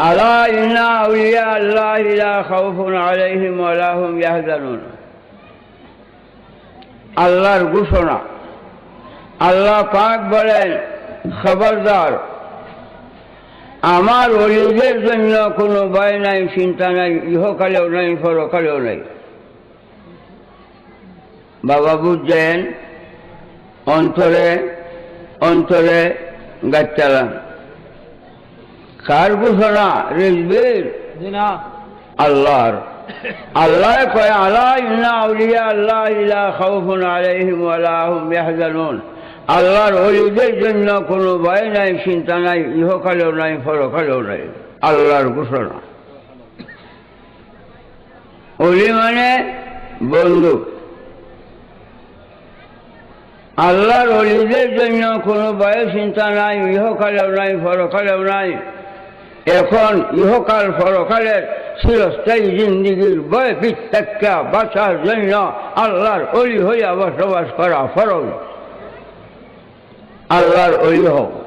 ألا إن أولياء الله لا خوف عليهم ولا هم يحزنون আল্লাহর ঘোষণা আল্লাহ পাক বলেন খবরদার আমার অলিদের জন্য কোনো ভয় নাই চিন্তা নাই ইহকালেও নাই পরকালেও নাই বাবা বুঝছেন অন্তরে অন্তরে গাছ চালান কার ঘোষণা? না আল্লাহর। আল্লাহ কয় আল্লাহ ইন্না আউলিয়া আল্লাহ ইলা খাউফুন আলাইহিম ওয়ালা হুম ইয়াহজানুন। আল্লাহর ওলিদের জন্য কোনো ভয় নাই চিন্তা নাই ইহকালেও নাই পরকালেও নাই। আল্লাহর ঘোষণা। অলি মানে বন্ধু আল্লাহর অলিদের জন্য কোনো ভয় চিন্তা নাই ইহকালেও নাই পরকালেও নাই। এখন ইহকাল পরকালের চিরস্থায়ী জিন্দিগির বয় পিত্যাখ্যা বাঁচার জন্য আল্লাহর অলি হইয়া বসবাস করা ফরজ। আল্লাহর অলি হোক।